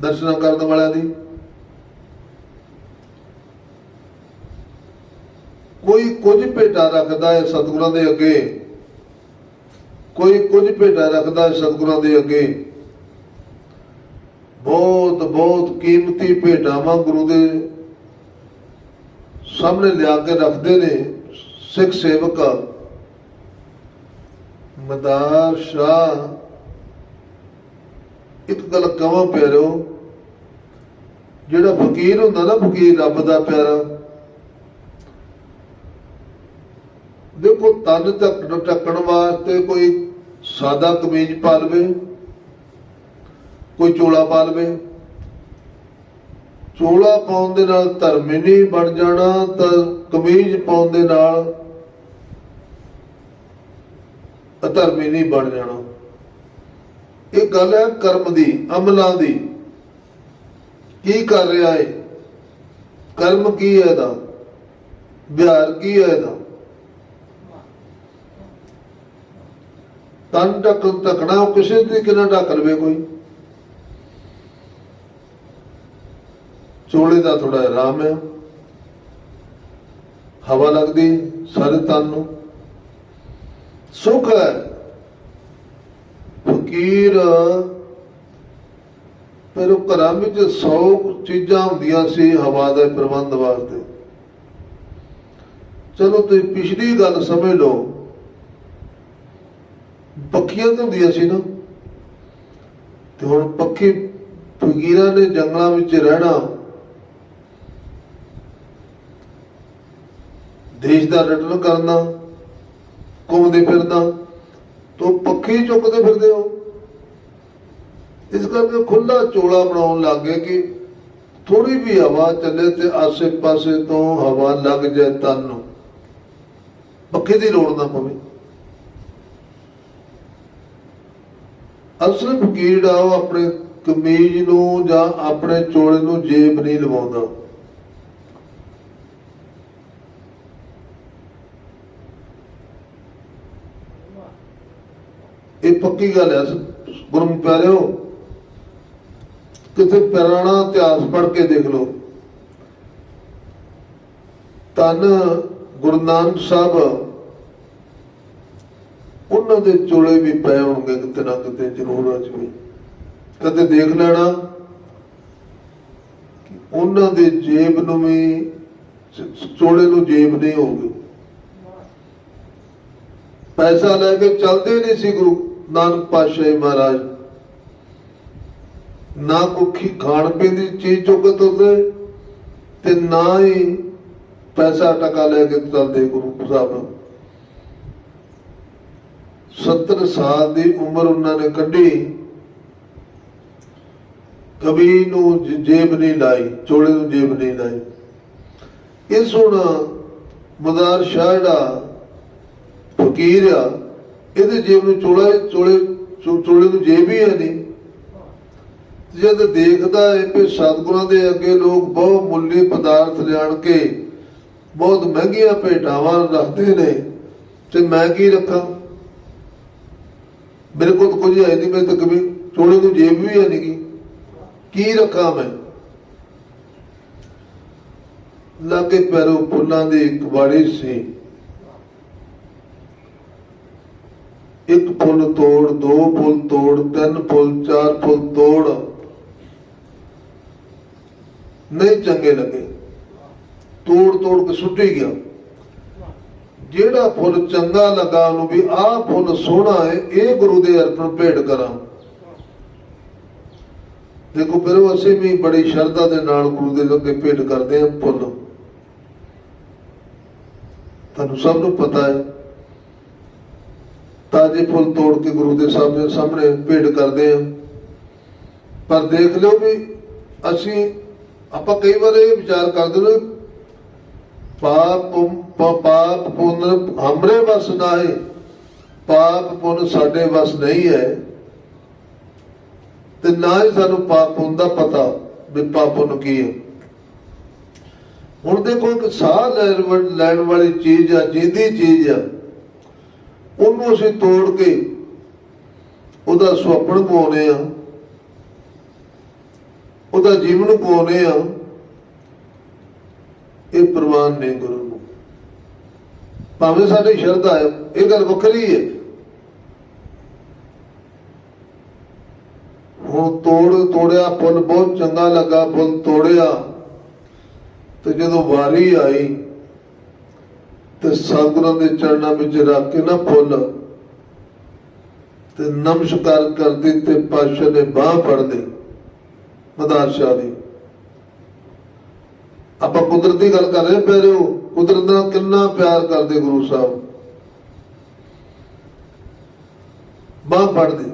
ਦਰਸ਼ਨ ਕਰਨ ਵਾਲਿਆਂ ਦੀ। ਕੋਈ ਕੁਝ ਭੇਟਾ ਰੱਖਦਾ ਹੈ ਸਤਿਗੁਰਾਂ ਦੇ ਅੱਗੇ। ਕੋਈ ਕੁਝ ਭੇਟਾ ਰੱਖਦਾ ਹੈ ਸਤਿਗੁਰਾਂ ਦੇ ਅੱਗੇ। ਬਹੁਤ ਬਹੁਤ ਕੀਮਤੀ ਭੇਟਾਵਾਂ ਗੁਰੂ ਦੇ ਸਾਹਮਣੇ ਲਿਆ ਕੇ ਰੱਖਦੇ ਨੇ ਸਿੱਖ ਸੇਵਕ। ਮਦਾਰ ਸ਼ਾਹ ਇੱਕ ਗੱਲ ਕਵਾਂ ਪਿਆਰੋ, ਜਿਹੜਾ ਫਕੀਰ ਹੁੰਦਾ ਨਾ ਫਕੀਰ ਰੱਬ ਦਾ ਪਿਆਰਾ, ਦੇਖੋ ਤਨ ਤੱਕ ਟੱਕਣ ਵਾਸਤੇ ਕੋਈ ਸਾਦਾ ਕਮੀਜ਼ ਪਾ ਲਵੇ, ਕੋਈ ਚੋਲਾ ਪਾ ਲਵੇ। ਚੋਲਾ ਪਾਉਣ ਦੇ ਨਾਲ ਧਰਮੀ ਨਹੀਂ ਬਣ ਜਾਣਾ, ਤਾਂ ਕਮੀਜ਼ ਪਾਉਣ ਦੇ ਨਾਲ ਅਧਰਮੀ ਨਹੀਂ ਬਣ ਜਾਣਾ। ਇਹ ਗੱਲ ਹੈ ਕਰਮ ਦੀ, ਅਮਲਾਂ ਦੀ। ਕੀ ਕਰ ਰਿਹਾ ਹੈ ਕਰਮ ਕੀ ਹੈ ਇਹਦਾ? ਵਿਹਾਰ ਕੀ ਹੈ ਇਹਦਾ? ਤਨ ਢੱਕ ਢੱਕਣਾ, ਉਹ ਕਿਸੇ ਤਰੀਕੇ ਨਾਲ ਢੱਕ ਲਵੇ ਕੋਈ। ਚੋਲੇ ਦਾ ਥੋੜਾ ਆਰਾਮ ਹੈ। ਹਵਾ ਲੱਗਦੀ ਸਾਰੇ ਤਨ ਨੂੰ। ਸੁਖ ਹੈ। ਫਕੀਰ ਪਰ ਉਹ ਘਰਾਂ ਵਿੱਚ 100 ਚੀਜ਼ਾਂ ਹੁੰਦੀਆਂ ਸੀ ਹਵਾ ਦੇ ਪ੍ਰਬੰਧ ਵਾਸਤੇ। ਚਲੋ ਤੁਸੀਂ ਪਿਛਲੀ ਗੱਲ ਸਮਝ ਲਓ। ਪੱਖੀਆਂ ਤਾਂ ਹੁੰਦੀਆਂ ਸੀ ਨਾ। ਤੇ ਹੁਣ ਪੱਖੀ ਫਕੀਰਾਂ ਨੇ ਜੰਗਲਾਂ ਵਿੱਚ ਰਹਿਣਾ। ਦੇਸ਼ ਦਾ ਰਟਨ ਕਰਨਾ, ਘੁੰਮਦੇ ਫਿਰਨਾ। ਤੋ ਪੱਖੀ ਚੁੱਕਦੇ ਫਿਰਦੇ ਹੋ। ਇਸ ਕਰਕੇ ਖੁੱਲਾ ਚੋਲਾ ਬਣਾਉਣ ਲੱਗੇ ਕਿ ਥੋੜੀ ਵੀ ਹਵਾ ਚੱਲੇ ਤੇ ਆਸੇ-ਪਾਸੇ ਤੋਂ ਹਵਾ ਲੱਗ ਜਾਏ ਤਨ ਨੂੰ। ਪੱਖੇ ਦੀ ਲੋੜ ਨਾ ਪਵੇ। ਅਸਲ ਫਕੀਰ ਆ ਉਹ ਆਪਣੇ ਕਮੀਜ਼ ਨੂੰ ਜਾਂ ਆਪਣੇ ਚੋਲੇ ਨੂੰ ਜੇਬ ਨਹੀਂ ਲਵਾਉਂਦਾ। ਇਹ ਪੱਕੀ ਗੱਲ ਹੈ। ਗੁਰਮ ਪਿਆਰਿਓ ਕਿਤੇ ਪੁਰਾਣਾ ਇਤਿਹਾਸ ਪੜ੍ਹ ਕੇ ਦੇਖ ਲਓ। ਤਨ ਗੁਰੂ ਨਾਨਕ ਸਾਹਿਬ, ਉਹਨਾਂ ਦੇ ਚੋਲੇ ਵੀ ਪਏ ਹੋਣਗੇ ਕਿਤੇ ਨਾ ਕਿਤੇ, ਜ਼ਰੂਰ ਅੱਜ ਵੀ। ਕਦੇ ਦੇਖ ਲੈਣਾ। ਕਿ ਉਹਨਾਂ ਦੇ ਜੇਬ ਨੂੰ ਵੀ, ਚੋਲੇ ਨੂੰ ਜੇਬ ਨਹੀਂ ਹੋਊਗੀ। ਪੈਸਾ ਲੈ ਕੇ ਚੱਲਦੇ ਨਹੀਂ ਸੀ ਗੁਰੂ ਨਾਨਕ ਪਾਤਸ਼ਾਹ ਮਹਾਰਾਜ। ਨਾ ਕੋਈ ਖਾਣ ਪੀਣ ਦੀ ਚੀਜ਼ ਚੁੱਕ ਤੁਰਦੇ, ਤੇ ਨਾ ਹੀ ਪੈਸਾ ਟਕਾ ਲੈ ਕੇ ਤੁਰਦੇ ਗੁਰੂ ਸਾਹਿਬ 70 ਸਾਲ ਦੀ ਉਮਰ ਉਹਨਾਂ ਨੇ ਕੱਢੀ। ਕਬੀ ਨੂੰ ਜੇਬ ਨਹੀਂ ਲਾਈ, ਚੋਲੇ ਨੂੰ ਜੇਬ ਨਹੀਂ ਲਾਈ। ਇਸ ਹੁਣ ਮਦਾਰ ਸ਼ਾਹ ਜਿਹੜਾ ਫਕੀਰ ਆ, ਇਹਦੇ ਜੇਬ ਨੂੰ ਚੋਲਾ, ਚੋਲੇ, ਚੋ- ਚੋਲੇ ਨੂੰ ਜੇਬ ਹੀ ਹੈ ਨਹੀਂ। ਜਦ ਦੇਖਦਾ ਹੈ ਕਿ ਸਤਿਗੁਰਾਂ ਦੇ ਅੱਗੇ ਲੋਕ ਬਹੁ ਮੁੱਲੀ ਪਦਾਰਥ ਲਿਆਣ ਕੇ ਬਹੁਤ ਮਹਿੰਗੀਆਂ ਭੇਟਾਵਾਂ ਰੱਖਦੇ ਨੇ, ਤੇ ਮੈਂ ਕੀ ਰੱਖਾਂ? ਮੇਰੇ ਕੋਲ ਤਾਂ ਕੁਝ ਹੈ ਨਹੀਂ, ਮੈਂ ਤਾਂ ਕभी ਚੋਲੇ ਨੂੰ ਜੇਬ ਵੀ ਹੈ ਨਹੀਂ ਕੀ ਰੱਖਾਂ ਮੈਂ? ਲਾਗੇ ਪੈਰੋਂ ਫੁੱਲਾਂ ਦੀ ਇੱਕ ਬਾੜੀ ਸੀ। ਇੱਕ ਫੁੱਲ ਤੋੜ, ਦੋ ਫੁੱਲ ਤੋੜ, ਤਿੰਨ ਫੁੱਲ, ਚਾਰ ਫੁੱਲ ਤੋੜ। ਨਹੀਂ ਚੰਗੇ ਲੱਗੇ। ਤੋੜ ਤੋੜ ਕੇ ਸੁੱਟੀ ਗਿਆ। ਜਿਹੜਾ ਫੁੱਲ ਚੰਗਾ ਲੱਗਾ ਉਹਨੂੰ ਵੀ ਆਹ ਫੁੱਲ ਸੋਹਣਾ ਹੈ, ਇਹ ਗੁਰੂ ਦੇ ਅਰਪਣ ਭੇਟ ਕਰਾਂ। ਦੇਖੋ, ਫਿਰ ਅਸੀਂ ਵੀ ਬੜੀ ਸ਼ਰਧਾ ਦੇ ਨਾਲ ਗੁਰੂ ਦੇ ਅੱਗੇ ਭੇਟ ਕਰਦੇ ਹਾਂ ਫੁੱਲ। ਤੁਹਾਨੂੰ ਸਭ ਨੂੰ ਪਤਾ ਹੈ, ਤਾਜੇ ਫੁੱਲ ਤੋੜ ਕੇ ਗੁਰੂ ਦੇ ਸਾਹਮਣੇ ਸਾਹਮਣੇ ਭੇਟ ਕਰਦੇ ਹਾਂ। ਪਰ ਦੇਖ ਲਿਓ ਵੀ ਅਸੀਂ ਆਪਾਂ ਕਈ ਵਾਰ ਇਹ ਵਿਚਾਰ ਕਰਦੇ ਨੇ, ਪਾਪ ਪਾਪ ਪੁੰਨ ਹਮਰੇ ਵਸ ਨਾ ਹੈ, ਪਾਪ ਪੁੰਨ ਸਾਡੇ ਵਸ ਨਹੀਂ ਹੈ। ਤੇ ਨਾ ਹੀ ਸਾਨੂੰ ਪਾਪ ਪੁੰਨ ਦਾ ਪਤਾ ਵੀ ਪਾਪ ਪੁੰਨ ਕੀ ਹੈ। ਹੁਣ ਦੇਖੋ ਇੱਕ ਸਾਹ ਲੈਣ ਲੈਣ ਵਾਲੀ ਚੀਜ਼ ਆ ਜਿੰਦੀ ਚੀਜ਼ ਆ, ਉਹਨੂੰ ਅਸੀਂ ਤੋੜ ਕੇ ਉਹਦਾ ਸੁਪਨ ਪਾਉਨੇ ਆ ਉਹਦਾ ਜੀਵਨ ਪਾਉਨੇ ਆ ਇਹ ਪ੍ਰਵਾਨ ਨੇ ਗੁਰੂ ਨੂੰ। ਭਾਵੇਂ ਸਾਡੀ ਸ਼ਰਧਾ ਹੈ, ਇਹ ਗੱਲ ਵੱਖਰੀ ਹੈ। ਹੁਣ ਤੋੜ ਤੋੜਿਆ ਫੁੱਲ ਬਹੁਤ ਚੰਗਾ ਲੱਗਾ ਫੁੱਲ ਤੋੜਿਆ। ਤੇ ਜਦੋਂ ਵਾਰੀ ਆਈ, ਤੇ ਸਤਿਗੁਰਾਂ ਦੇ ਚਰਨਾਂ ਵਿੱਚ ਰੱਖ ਕੇ ਨਾ ਫੁੱਲ ਤੇ ਨਮਸਕਾਰ ਕਰਦੇ ਤੇ ਪਾਸ਼ਾ ਨੇ ਬਾਹ ਫੜਦੇ ਮਦਾਰ ਸ਼ਾਹ ਦੀ। ਆਪਾਂ ਕੁਦਰਤੀ ਗੱਲ ਕਰ ਰਹੇ ਪਿਆਰੇ ਹੋ ਕੁਦਰਤ ਨਾਲ ਕਿੰਨਾ ਪਿਆਰ ਕਰਦੇ ਗੁਰੂ ਸਾਹਿਬ। ਬਾਹ ਫੜਦੇ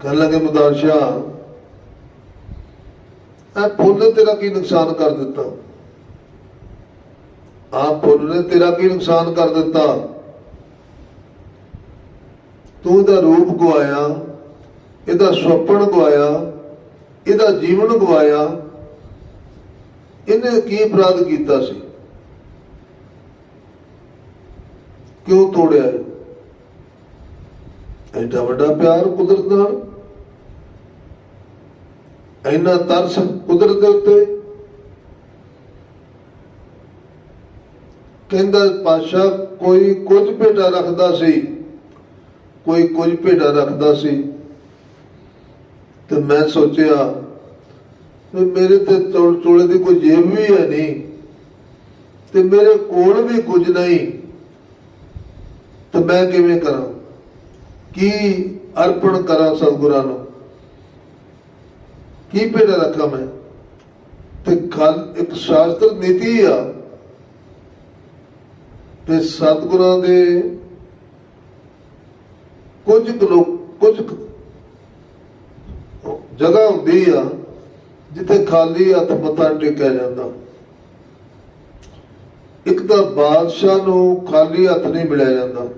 ਕਹਿਣ ਲੱਗੇ ਮਦਾਰ ਸ਼ਾਹ, ਇਹ ਫੁੱਲ ਨੇ ਤੇਰਾ ਕੀ ਨੁਕਸਾਨ ਕਰ ਦਿੱਤਾ? ਆ ਫੁੱਲ ਨੇ ਤੇਰਾ ਕੀ ਨੁਕਸਾਨ ਕਰ ਦਿੱਤਾ? ਤੂੰ ਇਹਦਾ ਰੂਪ ਗਵਾਇਆ। ਇਹਦਾ ਸੁਪਨ ਗਵਾਇਆ, ਇਹਦਾ ਜੀਵਨ ਗਵਾਇਆ, ਇਹਨੇ ਕੀ ਅਪਰਾਧ ਕੀਤਾ ਸੀ? ਕਿਉਂ ਤੋੜਿਆ ਇਹ? ਐਡਾ ਵੱਡਾ ਪਿਆਰ ਕੁਦਰਤ ਨਾਲ? ਇੰਨਾ ਤਰਸ ਕੁਦਰਤ ਦੇ ਉੱਤੇ? ਕਹਿੰਦਾ ਪਾਸ਼ਾ ਕੋਈ ਕੁਝ ਭੇਟਾ ਰੱਖਦਾ ਸੀ, ਕੋਈ ਕੁਝ ਭੇਟਾ ਰੱਖਦਾ ਸੀ। ਤੇ ਮੈਂ ਸੋਚਿਆ ਵੀ ਮੇਰੇ ਤੇ ਚੋਲ- ਦੀ ਕੋਈ ਜੇਬ ਵੀ ਹੈ ਨਹੀਂ ਤੇ ਮੇਰੇ ਕੋਲ ਵੀ ਕੁਝ ਨਹੀਂ। ਤੇ ਮੈਂ ਕਿਵੇਂ ਕਰਾਂ? ਕੀ ਅਰਪਣ ਕਰਾਂ ਸਤਿਗੁਰਾਂ ਨੂੰ? ਕੀ ਭੇਟਾ ਰੱਖਾਂ ਮੈਂ? ਤੇ ਗੱਲ ਇੱਕ ਸ਼ਾਸਤਰ ਨੀਤੀ ਆ। ਤੇ ਸਤਿਗੁਰਾਂ ਦੇ ਕੁਝ ਕੁ ਲੋਕ ਕੁਝ ਜਗ੍ਹਾ ਹੁੰਦੀ ਆ ਜਿੱਥੇ ਖਾਲੀ ਹੱਥ ਮੱਥਾ ਟੇਕਿਆ ਜਾਂਦਾ। ਇੱਕ ਤਾਂ ਬਾਦਸ਼ਾਹ ਨੂੰ ਖਾਲੀ ਹੱਥ ਨਹੀਂ ਮਿਲਿਆ ਜਾਂਦਾ।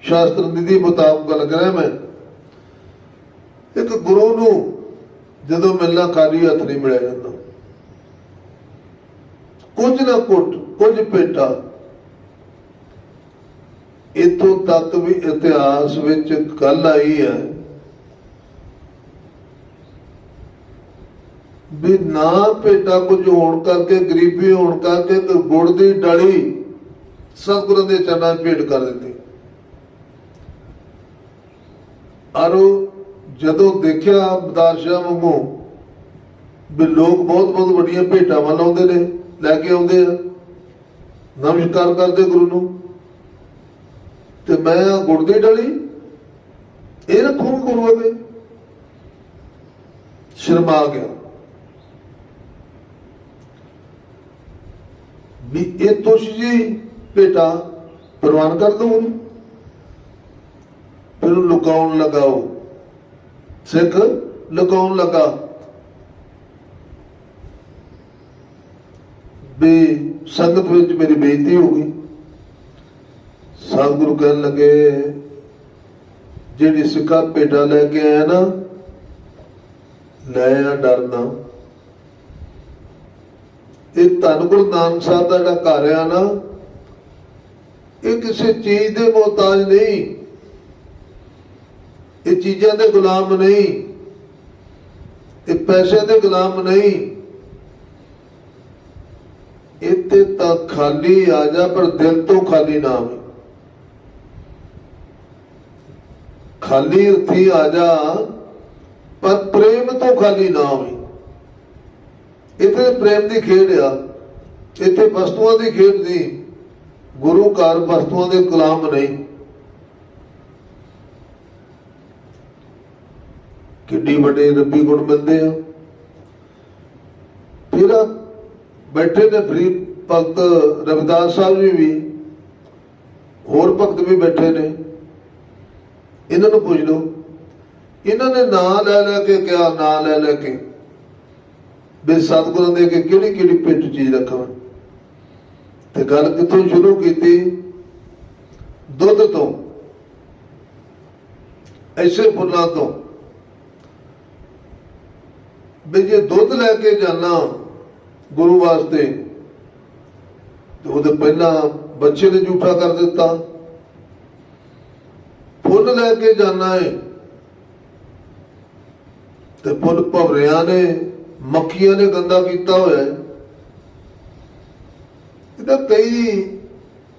ਸ਼ਾਸਤਰ ਨਿਧੀ ਮੁਤਾਬਕ ਗੱਲ ਕਰਾਂ ਮੈਂ। ਇੱਕ ਗੁਰੂ ਨੂੰ ਜਦੋਂ ਮਿਲਣਾ ਖਾਲੀ ਹੱਥ ਨਹੀਂ ਮਿਲਿਆ ਜਾਂਦਾ। ਕੁਝ ਨਾ ਕੁੱਟ, ਕੁਝ ਪੇਟਾ ਇਤੋਂ ਤੱਕ ਵੀ ਇਤਿਹਾਸ ਵਿੱਚ ਗੱਲ ਆਈ ਹੈ ਵੀ ਨਾ ਭੇਟਾ ਕੁਝ ਹੋਣ ਕਰਕੇ, ਗਰੀਬੀ ਹੋਣ ਕਰਕੇ ਇੱਕ ਗੁੜ ਦੀ ਡਾਲੀ ਸਤਿਗੁਰਾਂ ਦੇ ਚਰਨਾਂ ਭੇਟ ਕਰ ਦਿੱਤੀ। ਆਰੋ ਜਦੋਂ ਦੇਖਿਆ ਬਦਾਰਸ਼ਾਹ ਵਾਂਗੂ ਵੀ ਲੋਕ ਬਹੁਤ ਬਹੁਤ ਵੱਡੀਆਂ ਭੇਟਾਂ ਵੱਲ ਆਉਂਦੇ ਨੇ, ਲੈ ਕੇ ਆਉਂਦੇ ਆ, ਨਮਸਕਾਰ ਕਰਦੇ ਗੁਰੂ ਨੂੰ। ਤੇ ਮੈਂ ਗੁੜ ਦੀ ਡਾਲੀ, ਇਹ ਰੱਖੂ ਗੁਰੂ ਅਗੇ ਸ਼ਰਮਾ ਗਿਆ। ਵੀ ਇਹ ਤੁਸ਼ ਜੀ ਭੇਟਾ ਪ੍ਰਵਾਨ ਕਰ ਦੋ ਉਹਨੂੰ। ਫਿਰ ਲੁਕਾਉਣ ਲਗਾਓ ਸਿੱਖ ਲੁਕਾਉਣ ਲਗਾ। ਵੀ ਸੰਗਤ ਵਿੱਚ ਮੇਰੀ ਬੇਇੱਜ਼ਤੀ ਹੋ ਗਈ। ਸਤਿਗੁਰੂ ਕਹਿਣ ਲੱਗੇ, ਜਿਹੜੀ ਸਿੱਕਾ ਭੇਟਾ ਲੈ ਕੇ ਆਇਆ ਨਾ ਲੈ ਆ ਡਰਨਾ। ਇਹ ਧੰਨ ਗੁਰੂ ਨਾਨਕ ਸਾਹਿਬ ਦਾ ਜਿਹੜਾ ਘਰ ਆ ਨਾ, ਇਹ ਕਿਸੇ ਚੀਜ਼ ਦੇ ਮੁਹਤਾਜ ਨਹੀਂ। ਇਹ ਚੀਜ਼ਾਂ ਦੇ ਗੁਲਾਮ ਨਹੀਂ। ਇਹ ਪੈਸੇ ਦੇ ਗੁਲਾਮ ਨਹੀਂ। ਇੱਥੇ ਤਾਂ ਖਾਲੀ ਆ ਜਾ, ਪਰ ਦਿਲ ਤੋਂ ਖਾਲੀ ਨਾ ਹੋਵੇ ਖਾਲੀ ਅਰਥੀ ਆ ਜਾ, ਪਰ ਪ੍ਰੇਮ ਤੋਂ ਖਾਲੀ ਨਾ ਹੋਵੇ ਇੱਥੇ ਪ੍ਰੇਮ ਦੀ ਖੇਡ ਆ। ਇੱਥੇ ਵਸਤੂਆਂ ਦੀ ਖੇਡ ਦੀ ਗੁਰੂ ਘਰ ਵਸਤੂਆਂ ਦੇ ਗੁਲਾਮ ਨਹੀਂ। ਕਿੱਡੀ ਵੱਡੇ ਰੱਬੀ ਗੁਣ ਮਿਲਦੇ ਆ। ਫਿਰ ਬੈਠੇ ਨੇ ਫਰੀ ਭਗਤ ਰਵਿਦਾਸ ਸਾਹਿਬ ਜੀ ਵੀ। ਹੋਰ ਭਗਤ ਵੀ ਬੈਠੇ ਨੇ। ਇਹਨਾਂ ਨੂੰ ਪੁੱਛ ਲਓ। ਇਹਨਾਂ ਨੇ ਨਾਂ ਲੈ ਲੈ ਕੇ ਕਿਹਾ, ਨਾਂ ਲੈ ਲੈ ਕੇ। ਵੀ ਸਤਿਗੁਰਾਂ ਦੇ ਅੱਗੇ ਕਿਹੜੀ ਕਿਹੜੀ ਪਿੱਠ ਚੀਜ਼ ਰੱਖਾਂ? ਤੇ ਗੱਲ ਕਿੱਥੋਂ ਸ਼ੁਰੂ ਕੀਤੀ? ਦੁੱਧ ਤੋਂ। ਐਸੇ ਫੁੱਲਾਂ ਤੋਂ। ਵੀ ਜੇ ਦੁੱਧ ਲੈ ਕੇ ਜਾਣਾ ਗੁਰੂ ਵਾਸਤੇ, ਤੇ ਉਹਦੇ ਪਹਿਲਾਂ ਬੱਚੇ ਨੇ ਝੂਠਾ ਕਰ ਦਿੱਤਾ। ਫੁੱਲ ਲੈ ਕੇ ਜਾਣਾ ਹੈ ਤੇ ਫੁੱਲ ਭਵਰਿਆਂ ਨੇ ਮੱਖੀਆਂ ਨੇ ਗੰਦਾ ਕੀਤਾ ਹੋਇਆ ਹੈ। ਇਹਦਾ ਕਈ